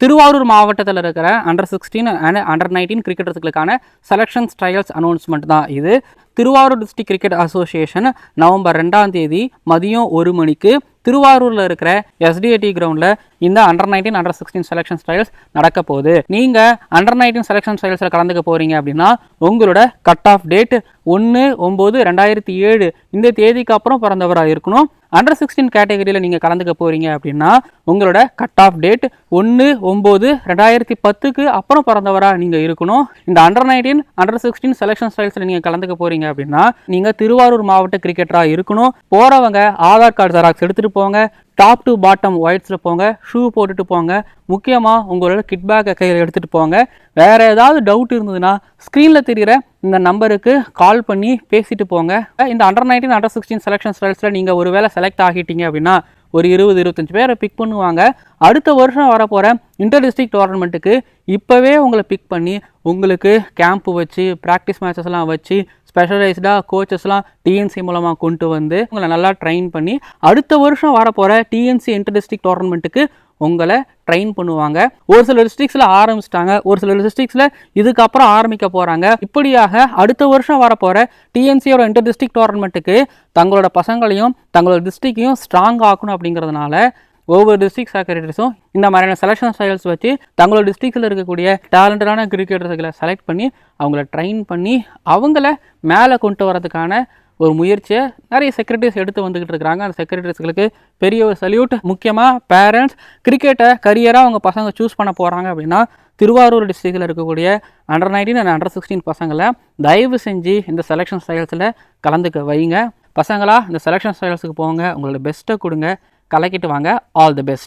திருவாரூர் மாவட்டத்தில் இருக்கிற under sixteen and under nineteen கிரிக்கெட்டர்ஸுகளுக்கான selections trials announcement தான் இது. Thiruvarur district cricket association November ரெண்டாம் தேதி மதியம் ஒரு மணிக்கு திருவாரூரில் இருக்கிற எஸ்டிஏடி கிரவுண்டில் இந்த under nineteen under sixteen selection trials நடக்க போகுது. நீங்கள் அண்டர் நைன்டீன் செலெக்ஷன் ட்ரையல்ஸில் கலந்துக்க போகிறீங்க அப்படின்னா உங்களோட கட் ஆஃப் டேட் ஒன்று ஒம்பது ரெண்டாயிரத்தி ஏழு இந்த தேதிக்கு அப்புறம் பிறந்தவராக இருக்கணும். அண்டர் சிக்ஸ்டீன் கேட்டகரியில் நீங்கள் கலந்துக்க போகிறீங்க அப்படின்னா உங்களோட கட் ஆஃப் டேட் ஒன்று ஒம்பது ரெண்டாயிரத்தி பத்துக்கு அப்புறம் பிறந்தவராக நீங்கள் இருக்கணும். இந்த under nineteen under sixteen selection ஸ்டைல்ஸில் நீங்கள் கலந்துக்க போகிறீங்க அப்படின்னா நீங்கள் திருவாரூர் மாவட்ட கிரிக்கெட்டராக இருக்கணும். போகிறவங்க ஆதார் கார்டு ஜெராக்ஸ் எடுத்துகிட்டு போங்க. டாப் டு பாட்டம் ஒயிட்ஸில் போங்க. ஷூ போட்டுட்டு போங்க. முக்கியமாக உங்களோட கிட்பேக்கை கையில் எடுத்துகிட்டு போங்க. வேறு ஏதாவது டவுட் இருந்ததுன்னா ஸ்க்ரீனில் தெரிகிற இந்த நம்பருக்கு கால் பண்ணி பேசிட்டு போங்க. இந்த under nineteen under sixteen selection ஸ்டைல்ஸில் நீங்கள் ஒரு வேளை செலக்ட் ஆகிட்டீங்க அப்படின்னா ஒரு இருபது இருபத்தஞ்சு பேரை பிக் பண்ணுவாங்க. அடுத்த வருஷம் வரப்போகிற இன்டர் டிஸ்ட்ரிக்ட் டோர்னமெண்ட்டுக்கு இப்போவே உங்களை பிக் பண்ணி உங்களுக்கு கேம்ப் வச்சு ப்ராக்டிஸ் மேட்சஸ்லாம் வச்சு ஸ்பெஷலைஸ்டாக கோச்சஸ்லாம் டிஎன்சி மூலமாக கொண்டு வந்து உங்களை நல்லா ட்ரெயின் பண்ணி அடுத்த வருஷம் வரப்போகிற டிஎன்சி இன்டர் டிஸ்ட்ரிக்ட் டோர்னமெண்ட்டுக்கு உங்களை ட்ரெயின் பண்ணுவாங்க. ஒரு சில டிஸ்ட்ரிக்ஸில் ஆரம்பிச்சிட்டாங்க ஒரு சில டிஸ்ட்ரிக்ஸில் இதுக்கப்புறம் ஆரம்பிக்க போகிறாங்க இப்படியாக அடுத்த வருஷம் வரப்போகிற டிஎன்சியோட இன்டர் டிஸ்ட்ரிக்ட் டோர்னமெண்ட்டுக்கு தங்களோட பசங்களையும் தங்களோட டிஸ்ட்ரிக்டையும் ஸ்ட்ராங் ஆக்கணும் அப்படிங்கிறதுனால ஒவ்வொரு டிஸ்ட்ரிக்ட் செக்ரட்டரிஸும் இந்த மாதிரியான செலெக்ஷன் ஸ்டைல்ஸ் வச்சு தங்களோட டிஸ்ட்ரிக்டில் இருக்கக்கூடிய டேலண்டடான கிரிக்கெட்டர்ஸுகளை செலக்ட் பண்ணி அவங்கள ட்ரெயின் பண்ணி அவங்கள மேலே கொண்டு வரதுக்கான ஒரு முயற்சியை நிறைய செக்ரட்டரிஸ் எடுத்து வந்துக்கிட்டு இருக்கிறாங்க அந்த செக்ரட்டரிஸ்களுக்கு பெரிய ஒரு சல்யூட் முக்கியமாக பேரண்ட்ஸ் கிரிக்கெட்டை கரியராக அவங்க பசங்க சூஸ் பண்ண போகிறாங்க அப்படின்னா திருவாரூர் டிஸ்ட்ரிக்டில் இருக்கக்கூடிய under nineteen and under sixteen பசங்களை தயவு செஞ்சு இந்த செலெக்ஷன் ஸ்டைல்ஸில் கலந்துக்க வைங்க. பசங்களா இந்த செலெக்ஷன் ஸ்டைல்ஸுக்கு போங்க. உங்களோட பெஸ்ட்டை கொடுங்க. கலக்கிட்டு வாங்க. All the best